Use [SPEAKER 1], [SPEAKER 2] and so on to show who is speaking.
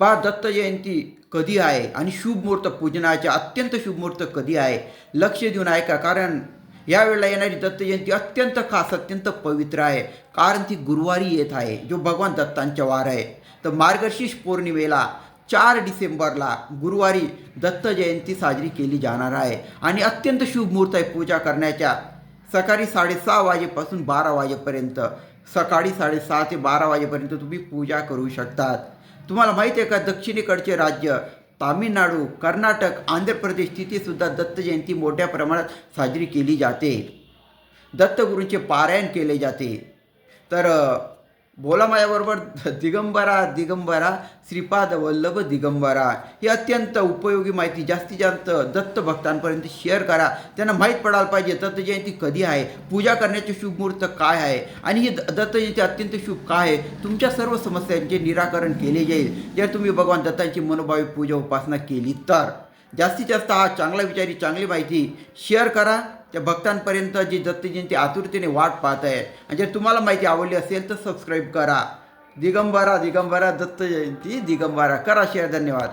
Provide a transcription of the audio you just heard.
[SPEAKER 1] पा दत्त जयंती कधी आहे आणि शुभ मुहूर्त पूजनाचे अत्यंत शुभ मुहूर्त कधी आहे? लक्ष देऊन ऐका कारण यावेळेला येणारी दत्त जयंती अत्यंत खास अत्यंत पवित्र आहे. कारण ती गुरुवारी येत आहे जो भगवान दत्तांचा वार आहे. तर मार्गशीर्ष पौर्णिमेला चार डिसेंबरला गुरुवारी दत्त जयंती साजरी केली जाणार आहे. आणि अत्यंत शुभ मुहूर्त आहे पूजा करण्याच्या. सकाळी साडेसहा वाजेपासून बारा वाजेपर्यंत सकाळी साडेसहा ते बारा वाजेपर्यंत तुम्ही पूजा करू शकतात. तुम्हाला माहिती आहे का दक्षिणेकडचे राज्य तामिळनाडू कर्नाटक आंध्र प्रदेश तिथेसुद्धा दत्तजयंती दत्त जयंती मोठ्या प्रमाणात साजरी केली जाते. दत्तगुरूंचे पारायण केले जाते. तर बोला माझ्याबरोबर दिगंबरा दिगंबरा श्रीपाद वल्लभ दिगंबरा. ही अत्यंत उपयोगी माहिती जास्तीत जास्त दत्त भक्तांपर्यंत शेअर करा. त्यांना माहीत पडायला पाहिजे दत्त जयंती कधी आहे? पूजा करण्याचे शुभ मुहूर्त काय आहे? आणि ही द- दत्त जयंती अत्यंत शुभ काय आहे? तुमच्या सर्व समस्यांचे निराकरण केले जाईल. जर तुम्ही भगवान दत्तांची मनोभावी पूजा उपासना केली तर. जास्तीत जास्त हा चांगला विचारी चांगली माहिती शेअर करा. त्या भक्तांपर्यंत जी दत्त जयंती आतुरतेने वाट पाहत आहे आणि जर तुम्हाला माहिती आवडली असेल तर सबस्क्राईब करा. दिगंबरा दिगंबरा दत्त जयंती दिगंबरा करा. शेअर धन्यवाद.